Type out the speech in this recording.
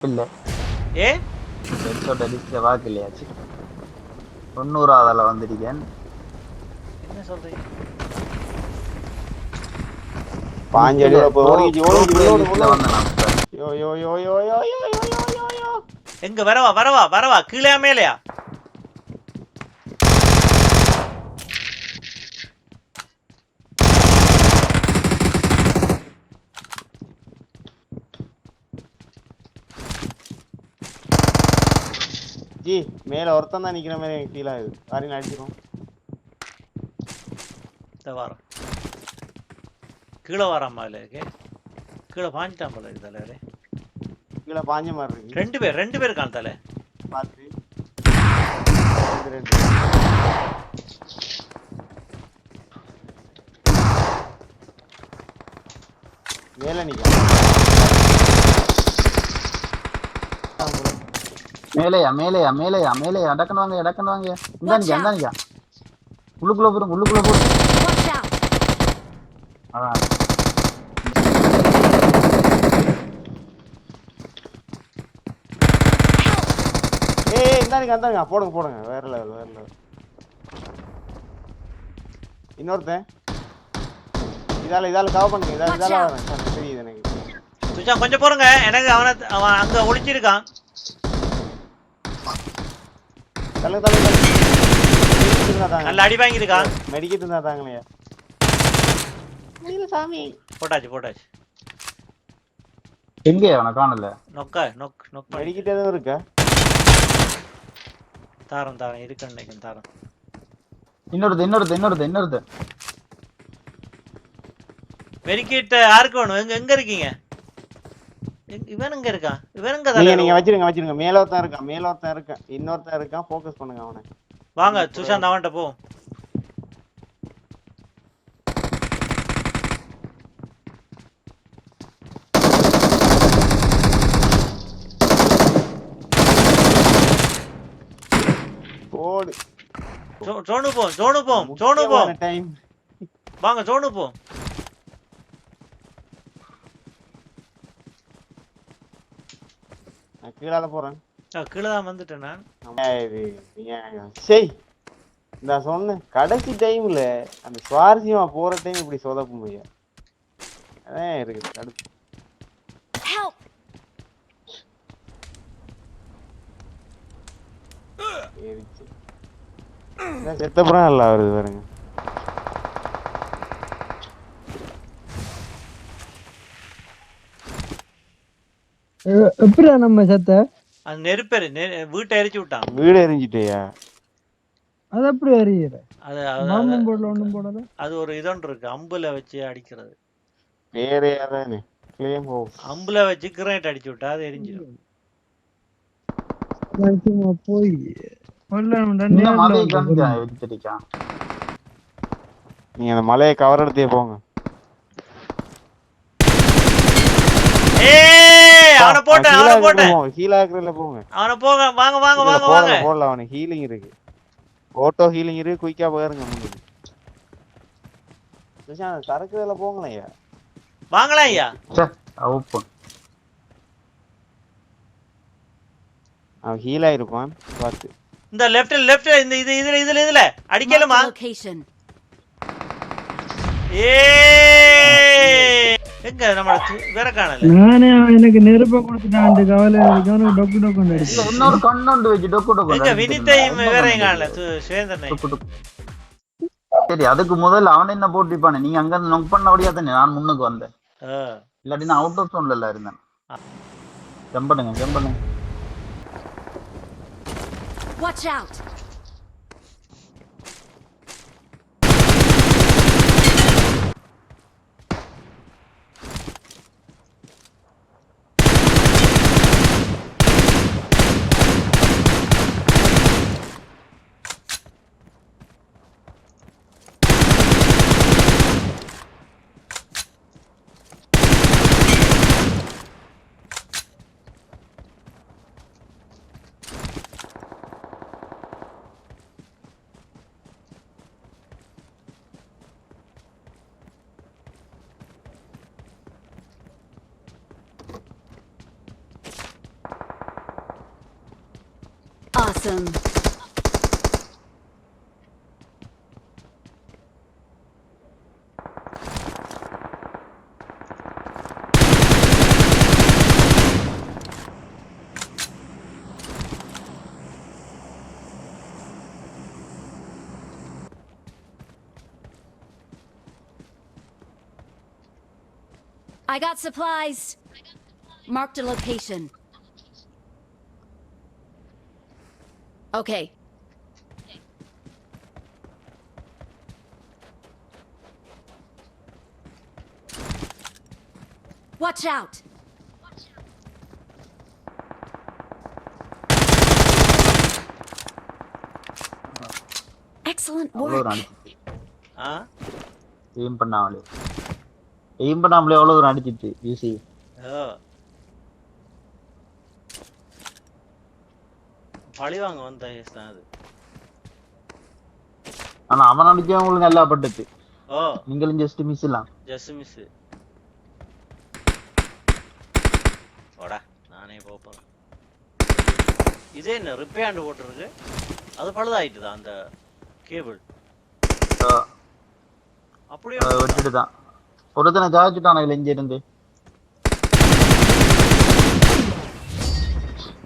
இல்ல ஏ? ஹெட்ஷாட் தொண்ணூறாவதுல வந்திருக்கேன். என்ன எங்க வரவா வரவா வரவா கீழே மேலையா? ஜி மேல ஒருத்தன் தான் நிக்கிற மாதிரி எனக்கு ஃபீல் ஆகுது. சாரி அடிச்சிரும் வாரம். கீழே வராம இல்ல இருக்கு. கீழே பாஞ்சிட்டான் போல இருக்கு தலைவரே. கீழே பாஞ்ச மாதிரி இருக்கு. ரெண்டு பேர் ரெண்டு பேர் இருக்கான் தலை. பார்த்து ரெண்டு மேல நிக்க மேலேயா மேலேயா மேலேயா மேலேயா டக்குன்னு வாங்க டக்குன்னு வாங்க. இந்த நிக்க இந்த நிக்க உள்ளுக்குள்ள போறோம் உள்ளுக்குள்ள போறோம்! அதான். ஏய் இந்தாங்க இந்தாங்க. போடுங்க போடுங்க. வேற லெவல் வேற லெவல் இன்னொருத்தன். இதால இதால கவர் பண்ணுங்க இதால இதால தெரியுது எனக்கு. கொஞ்சம் போறங்க எனக்கு அவனை அவன் அங்க ஒளிச்சிருக்கான் தள்ளு தள்ளு தள்ளு. நல்ல அடி வாங்கியிருக்கான் மெடிக்கெட் இருந்தா தாங்களையா. சாமி. போட்டாச்சு போட்டாச்சு. எங்க அவனை காணல. நொக்கா நொக் நொக். மெடிக்கெட் எதுவும் இருக்கா? தாரம் தாரம். இருக்குன்னு நினைக்கிறேன் தாரம். இன்னொருத்த இன்னொருத்த இன்னொருத்த இன்னொருத்த வெறிக்கிட்ட யாருக்கு வேணும்? எங்க எங்க இருக்கீங்க? எங்க- இவன் எங்க இருக்கான் இவன் எங்க நீங்க நீங்க வச்சிருங்க வச்சிருங்க. மேல ஒருத்தன் இருக்கான் மேல ஒருத்தன் இருக்கான் இன்னொருத்தன் இருக்கான் ஃபோக்கஸ் பண்ணுங்க அவனை. வாங்க சுஷாந்த் அவன்கிட்ட போ. ஓடு ஜோனு போம் ஜோனு போம் ஜோனு போம் வாங்க ஜோனு போம் நான் கீழால போறேன். நான் கீழே தான் வந்துட்டேன் நான். ஏய், இது ஏன் சரி நான் சொன்னேன் கடைசி டைம்ல அந்த சுவாரஸ்யமா போற டைம் இப்படி சொதப்ப முடியும் அதான் இருக்கு அடுத்து. Help! ஏறிச்சு. செத்தப்புறம் நல்லா வருது பாருங்க. எப்படிடா நம்ம செத்த? அந்த நெருப்பெரு வீட்டை எரிச்சு விட்டான். வீடு எரிஞ்சிட்டேயா? அது எப்படி அறியிற அது அது- அது- போடல ஒண்ணும் போடல? அது ஒரு இதொன்று இருக்கு அம்புல வச்சு அடிக்கிறது. வேறே போ அம்புல வச்சு கிரேட் அடிச்சு விட்டா அது எரிஞ்சிடும் சும்மா போய் நீங்க அந்த மலையை கவர் எடுத்தே போங்க. ஏய்! அவனை போட்டேன் அவனை போட்டேன். ஹீலாக்குறதுல போங்க. அவனை போங்க வாங்க வாங்க வாங்க வாங்க. போடல அவனுக்கு ஹீலிங் இருக்கு. ஓட்டோ ஹீலிங் இருக்கு குயிக்கா போயிருங்க முன்னாடி. சுஷாந்த் சரக்குல போங்களேயா வாங்களா ஐயா. ஓப்பன் அவன் ஹீல் ஆயிருப்பான் பார்த்து. இந்த லெஃப்ட் லெஃப்ட் இந்த இது இதுல இதுல இதுல. அடிக்கலுமா. ஏ எங்க நம்ம வேற காணல. நானே அவன் எனக்கு நெருப்ப கொடுத்துட்டான் அந்த கவலை அவனுக்கு டொக்கு டொக்கு அடிச்சு இன்னொரு கண்ணொண்டு வச்சு டொக்கு டொக்கு எங்க இருந்தான். வேற காணல கண்ணு சுவேந்தனை. சரி அதுக்கு முதல்ல அவன் என்ன போட்டிருப்பானே? நீங்க அங்க இருந்து நொக் பண்ணபடியா தானே? நான் முன்னுக்கு வந்தேன். இல்லாட்டி நான் அவுட் ஆஃப் ஜோன்ல இருந்தேன். ஜம்ப் பண்ணுங்க ஜம்ப் பண்ணுங்க. Watch out! Awesome. I got supplies. Marked a location. Okay. Watch out! Excellent work. Aim பண்ணாமலே எய்ம் பண்ணாமலே எவ்வளோ ஒரு அடிச்சிச்சு ஈஸி பழிவாங்க வந்த கேஸ் தான் அது. ஆனா அவன் அடிச்சவன் உங்களுக்கு நல்லா பட்டுச்சு. ஓ. நீங்களும் ஜஸ்ட் மிஸ் இல்லாம் ஜஸ்ட் மிஸ் போடா நானே போப் போறேன். இதே என்ன ரிப்பேண்டு போட்டிருக்கு? அது பழுதாயிட்டுதா அந்த கேபிள் அப்படியே? தான் ஒருத்தனை ஜாதிச்சுட்டான இல்லை இங்க இருந்து.